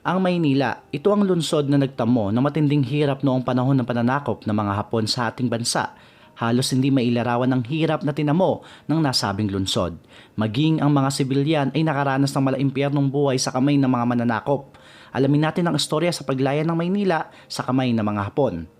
Ang Maynila, ito ang lunsod na nagtamo ng matinding hirap noong panahon ng pananakop ng mga Hapon sa ating bansa. Halos hindi mailarawan ng hirap na tinamo ng nasabing lunsod. Maging ang mga sibilyan ay nakaranas ng malaimpyernong buhay sa kamay ng mga mananakop. Alamin natin ang istorya sa paglayan ng Maynila sa kamay ng mga Hapon.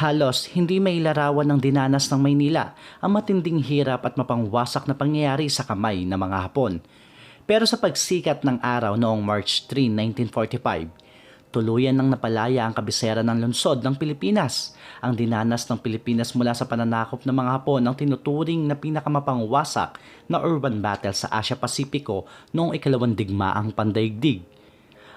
Halos hindi may larawan ng dinanas ng Maynila ang matinding hirap at mapangwasak na pangyayari sa kamay ng mga Hapon. Pero sa pagsikat ng araw noong March 3, 1945, tuluyan nang napalaya ang kabisera ng lungsod ng Pilipinas. Ang dinanas ng Pilipinas mula sa pananakop ng mga Hapon ang tinuturing na pinakamapangwasak na urban battle sa Asia Pasipiko noong ikalawang digmaang pandaigdig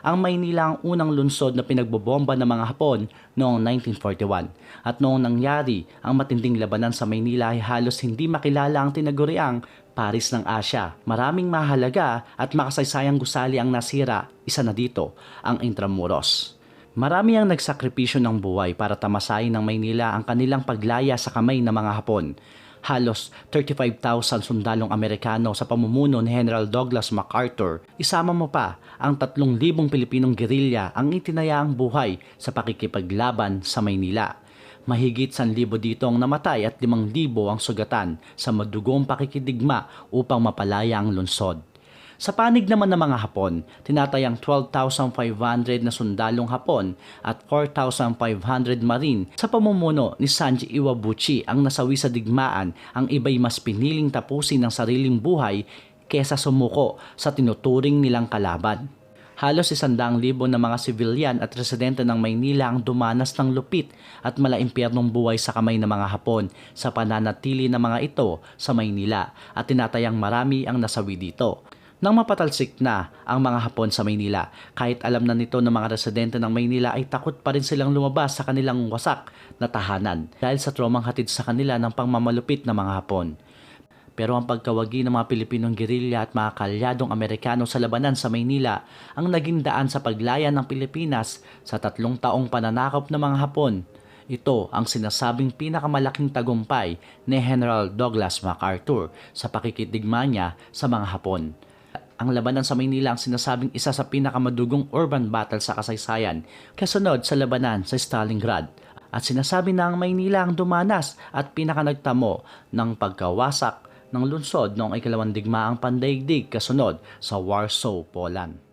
ang Maynila ang unang lunsod na pinagbobomba ng mga Hapon noong 1941. At noong nangyari ang matinding labanan sa Maynila ay halos hindi makilala ang tinaguriang Paris ng Asya. Maraming mahalaga at makasaysayang gusali ang nasira, isa na dito, ang Intramuros. Marami ang nagsakripisyo ng buhay para tamasayin ng Maynila ang kanilang paglaya sa kamay ng mga Hapon halos 35,000 sundalong Amerikano sa pamumuno ni General Douglas MacArthur. Isama mo pa ang 3,000 Pilipinong gerilya ang itinayaang buhay sa pakikipaglaban sa Maynila. Mahigit 1,000 dito ang namatay at 5,000 ang sugatan sa madugong pakikidigma upang mapalaya ang lungsod. Sa panig naman ng mga Hapon, tinatayang 12,500 na sundalong Hapon at 4,500 marine sa pamumuno ni Sanji Iwabuchi ang nasawi sa digmaan ang iba'y mas piniling tapusin ng sariling buhay kesa sumuko sa tinuturing nilang kalaban. Halos isandang libo na mga sibilyan at residente ng Maynila ang dumanas ng lupit at malaimpyernong buhay sa kamay ng mga Hapon sa pananatili ng mga ito sa Maynila at tinatayang marami ang nasawi dito. Nang mapatalsik na ang mga Hapon sa Maynila, kahit alam na nito ng mga residente ng Maynila ay takot pa rin silang lumabas sa kanilang wasak na tahanan dahil sa tromang hatid sa kanila ng pangmamalupit ng mga Hapon. Pero ang pagkawagi ng mga Pilipinong gerilya at mga kalyadong Amerikano sa labanan sa Maynila ang naging daan sa paglaya ng Pilipinas sa tatlong taong pananakop ng mga Hapon. Ito ang sinasabing pinakamalaking tagumpay ni General Douglas MacArthur sa pakikidigma niya sa mga Hapon ang labanan sa Maynila ang sinasabing isa sa pinakamadugong urban battle sa kasaysayan, kasunod sa labanan sa Stalingrad. At sinasabi na ang Maynila ang dumanas at pinakanagtamo ng pagkawasak ng lungsod noong ikalawang digmaang pandaigdig kasunod sa Warsaw, Poland.